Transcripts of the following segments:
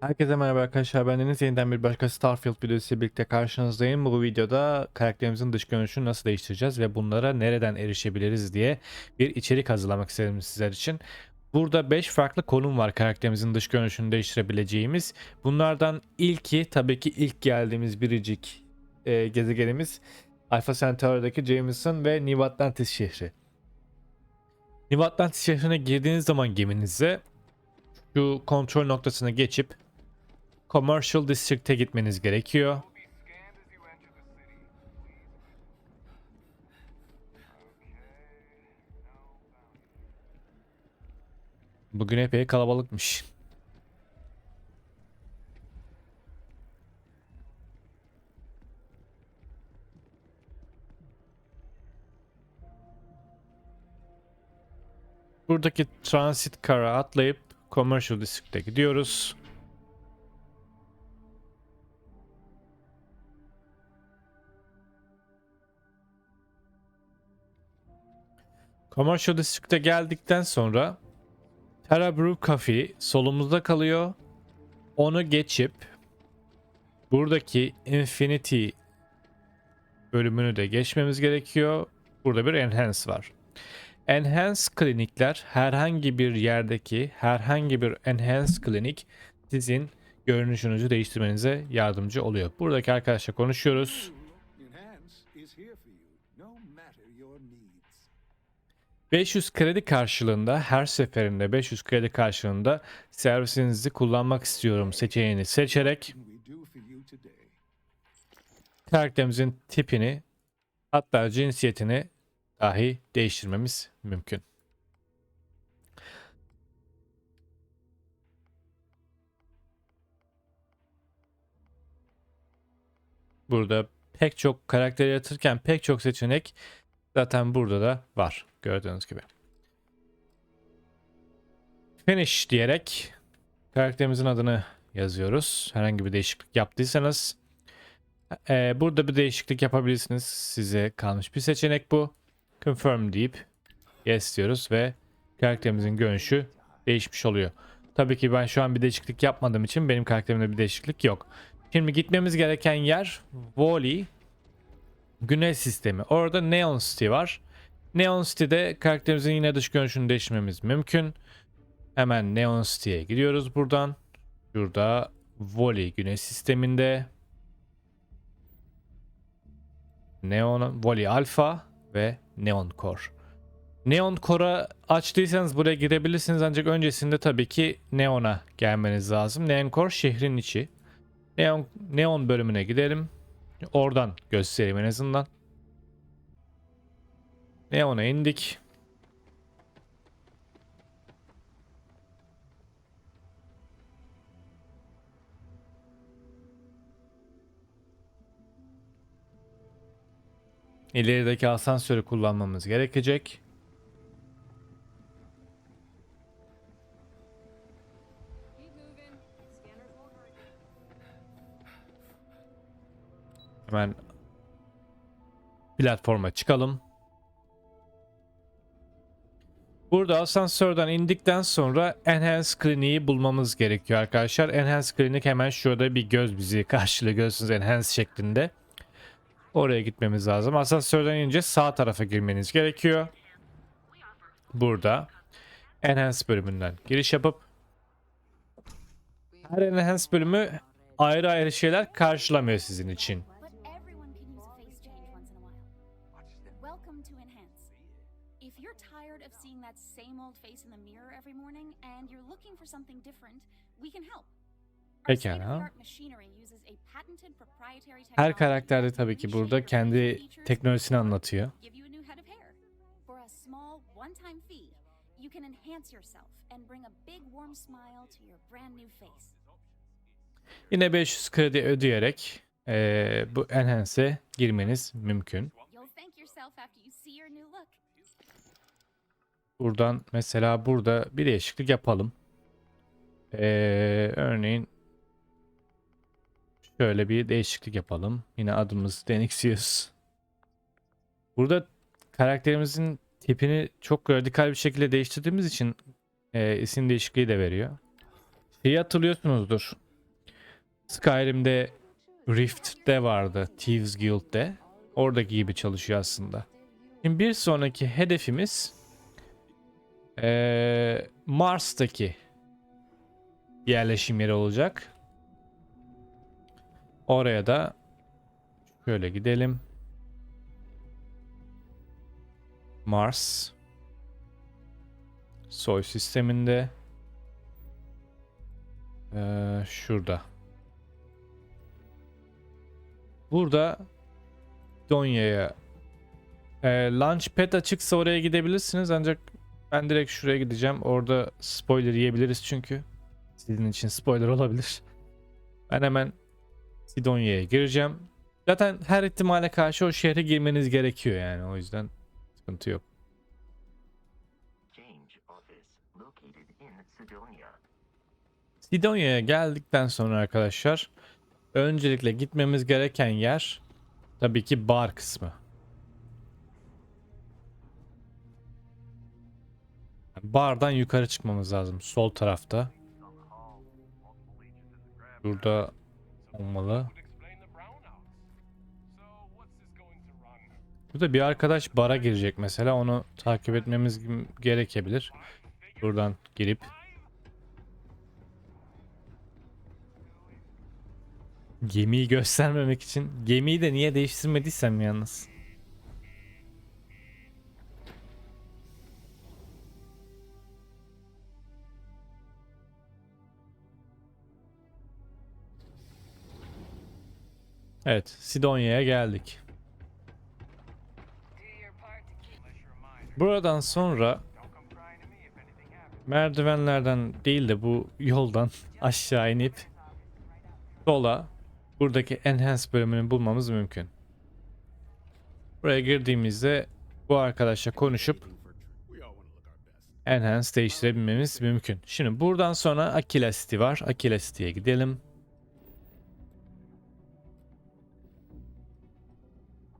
Herkese merhaba arkadaşlar. Ben Deniz. Yeniden bir başka Starfield videosu birlikte karşınızdayım. Bu videoda karakterimizin dış görünüşünü nasıl değiştireceğiz ve bunlara nereden erişebiliriz diye bir içerik hazırlamak istedim sizler için. Burada 5 farklı konum var karakterimizin dış görünüşünü değiştirebileceğimiz. Bunlardan ilki tabii ki ilk geldiğimiz biricik e, gezegenimiz Alpha Centauri'daki Jameson ve New Atlantis şehri. New Atlantis şehrine girdiğiniz zaman geminize şu kontrol noktasına geçip Commercial District'e gitmeniz gerekiyor. Bugün epey kalabalıkmış. Buradaki transit kara atlayıp Commercial District'e gidiyoruz. Commercial District'e geldikten sonra Terra Brew Coffee solumuzda kalıyor. Onu geçip buradaki Infinity bölümünü de geçmemiz gerekiyor. Burada bir Enhance var. Enhance klinikler herhangi bir yerdeki herhangi bir Enhance klinik sizin görünüşünüzü değiştirmenize yardımcı oluyor. Buradaki arkadaşla konuşuyoruz. 500 kredi karşılığında her seferinde 500 kredi karşılığında servisinizi kullanmak istiyorum seçeneğini seçerek karakterimizin tipini hatta cinsiyetini dahi değiştirmemiz mümkün. Burada pek çok karakter yaratırken pek çok seçenek zaten burada da var gördüğünüz gibi. Finish diyerek karakterimizin adını yazıyoruz. Herhangi bir değişiklik yaptıysanız ee, burada bir değişiklik yapabilirsiniz. Size kalmış bir seçenek bu. Confirm deyip yes diyoruz ve karakterimizin görünüşü değişmiş oluyor. Tabii ki ben şu an bir değişiklik yapmadığım için benim karakterimde bir değişiklik yok. Şimdi gitmemiz gereken yer Wally Güneş sistemi. Orada Neon City var. Neon City'de karakterimizin yine dış görünüşünü değiştirmemiz mümkün. Hemen Neon City'ye gidiyoruz buradan. Şurada Wally Güneş sisteminde Neon Volley Alpha ve Neon Core. Neon Core'a açtıysanız buraya girebilirsiniz ancak öncesinde tabii ki Neon'a gelmeniz lazım. Neon Core şehrin içi. Neon, Neon bölümüne gidelim. Oradan göstereyim en azından. Neon'a indik. İlerideki asansörü kullanmamız gerekecek. Hemen platforma çıkalım. Burada asansörden indikten sonra Enhance Clinic'i bulmamız gerekiyor arkadaşlar. Enhance Clinic hemen şurada bir göz bizi karşılıyor. Görüyorsunuz Enhance şeklinde. Oraya gitmemiz lazım. Asansörden inince sağ tarafa girmeniz gerekiyor. Burada Enhance bölümünden giriş yapıp her Enhance bölümü ayrı ayrı şeyler karşılamıyor sizin için. Of seeing that same old face in the mirror every morning and you're looking for something different, we can help. Pekala. Her karakter de tabii ki burada kendi teknolojisini anlatıyor. give you a new head of hair. For a small one-time fee, you can enhance yourself and bring a big warm smile to your brand new face. Yine 500 kredi ödeyerek eee, bu Enhance'e girmeniz mümkün. Buradan mesela burada bir değişiklik yapalım. Eee, örneğin şöyle bir değişiklik yapalım. Yine adımız Denixius. Burada karakterimizin tipini çok radikal bir şekilde değiştirdiğimiz için eee, isim değişikliği de veriyor. Şeyi hatırlıyorsunuzdur. Skyrim'de Rift'te vardı. Thieves Guild'de. Oradaki gibi çalışıyor aslında. Şimdi bir sonraki hedefimiz eee, Mars'taki yerleşim yeri olacak. Oraya da şöyle gidelim. Mars soy sisteminde eee, şurada. Burada Donya'ya e, Launchpad açıksa oraya gidebilirsiniz ancak ben direkt şuraya gideceğim. Orada spoiler yiyebiliriz çünkü. Sizin için spoiler olabilir. Ben hemen Sidonya'ya gireceğim. Zaten her ihtimale karşı o şehre girmeniz gerekiyor yani o yüzden sıkıntı yok. Sidonya'ya geldikten sonra arkadaşlar öncelikle gitmemiz gereken yer tabii ki bar kısmı. Bardan yukarı çıkmamız lazım. Sol tarafta. Burada olmalı. Burada bir arkadaş bara girecek mesela. Onu takip etmemiz gerekebilir. Buradan girip Gemiyi göstermemek için. Gemiyi de niye değiştirmediysem yalnız. Evet, Sidonya'ya geldik. Buradan sonra merdivenlerden değil de bu yoldan aşağı inip sola buradaki enhance bölümünü bulmamız mümkün. Buraya girdiğimizde bu arkadaşla konuşup enhance değiştirebilmemiz mümkün. Şimdi buradan sonra City var. City'ye gidelim.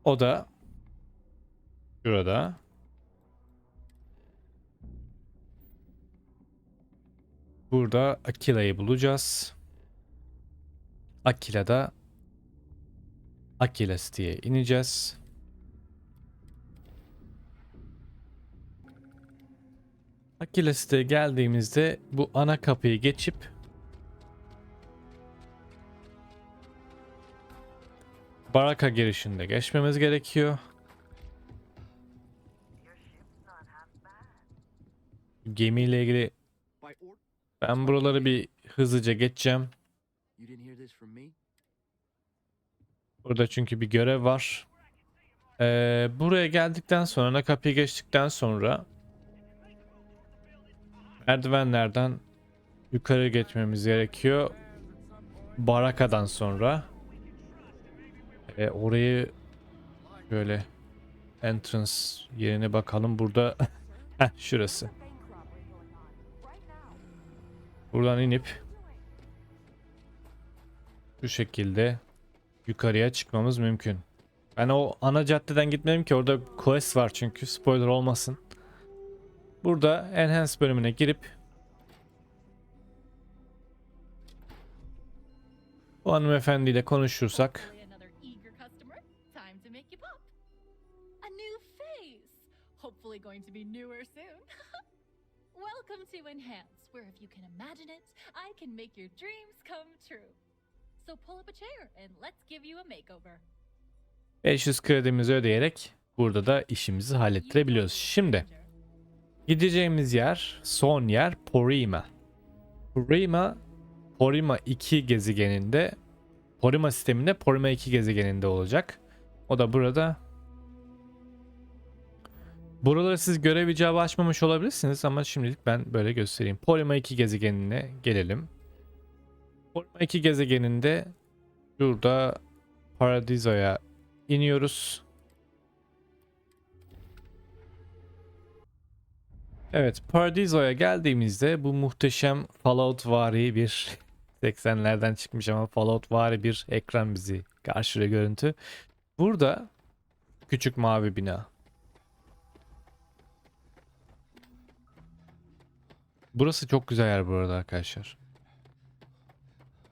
O da şurada. Burada Aquila'yı bulacağız. Aquila'da Aquila City'ye ineceğiz. City'ye geldiğimizde bu ana kapıyı geçip Baraka girişinde geçmemiz gerekiyor. Gemiyle ilgili ben buraları bir hızlıca geçeceğim. Burada çünkü bir görev var. Ee, buraya geldikten sonra ana kapıyı geçtikten sonra merdivenlerden yukarı geçmemiz gerekiyor. Barakadan sonra Ee, orayı böyle entrance yerine bakalım. Burada Heh, şurası. Buradan inip şu şekilde yukarıya çıkmamız mümkün. Ben o ana caddeden gitmedim ki orada quest var çünkü spoiler olmasın. Burada enhance bölümüne girip bu hanımefendiyle konuşursak Time to make you pop. A new face. Hopefully going to be newer soon. Welcome to Enhance, where if you can imagine it, I can make your dreams come true. So pull up a chair and let's give you a makeover. 500 kredimizi ödeyerek burada da işimizi hallettirebiliyoruz. Şimdi gideceğimiz yer, son yer Porima. Porima, Porima 2 gezegeninde, Porima sisteminde Porima 2 gezegeninde olacak. O da burada. Buraları siz görev icabı açmamış olabilirsiniz ama şimdilik ben böyle göstereyim. Porima 2 gezegenine gelelim. Porima 2 gezegeninde şurada Paradiso'ya iniyoruz. Evet, Paradiso'ya geldiğimizde bu muhteşem Fallout vari bir 80'lerden çıkmış ama Fallout vari bir ekran bizi karşılıyor görüntü. Burada küçük mavi bina. Burası çok güzel yer bu arada arkadaşlar.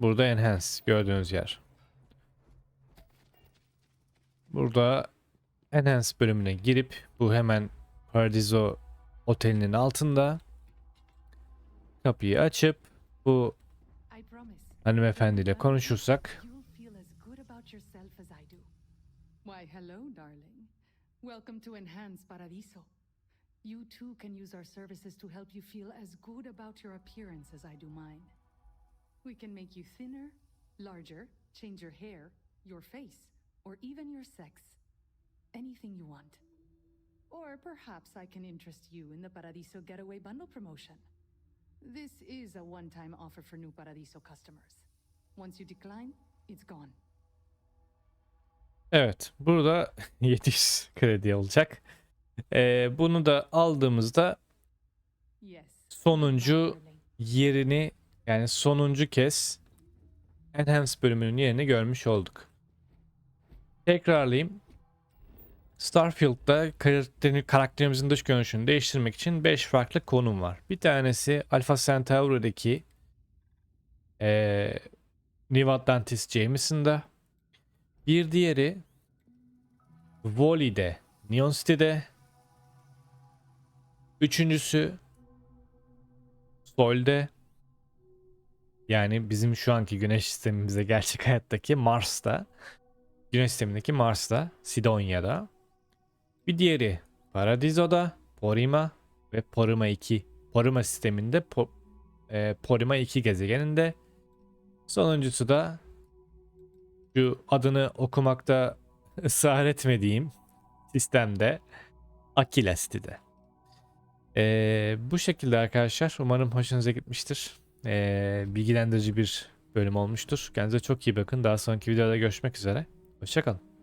Burada enhance gördüğünüz yer. Burada enhance bölümüne girip bu hemen Paradiso otelinin altında kapıyı açıp bu hanımefendiyle konuşursak Why, hello, darling. Welcome to Enhance Paradiso. You too can use our services to help you feel as good about your appearance as I do mine. We can make you thinner, larger, change your hair, your face, or even your sex. Anything you want. Or perhaps I can interest you in the Paradiso Getaway Bundle promotion. This is a one time offer for new Paradiso customers. Once you decline, it's gone. Evet burada 700 kredi olacak. Ee, bunu da aldığımızda sonuncu yerini yani sonuncu kez Enhance bölümünün yerini görmüş olduk. Tekrarlayayım. Starfield'da karakterimizin dış görünüşünü değiştirmek için 5 farklı konum var. Bir tanesi Alpha Centauri'deki eee New Atlantis Jameson'da. Bir diğeri Wally-de, Neon City'de. Üçüncüsü Sol'de. Yani bizim şu anki güneş sistemimize gerçek hayattaki Mars'ta güneş sistemindeki Mars'ta Sidonia'da bir diğeri Paradiso'da Porima ve Porima 2 Porima sisteminde Po- e, Porima 2 gezegeninde. Sonuncusu da şu adını okumakta ısrar etmediğim sistemde Aquila City'de. Ee, bu şekilde arkadaşlar. Umarım hoşunuza gitmiştir. Ee, bilgilendirici bir bölüm olmuştur. Kendinize çok iyi bakın. Daha sonraki videoda görüşmek üzere. Hoşçakalın.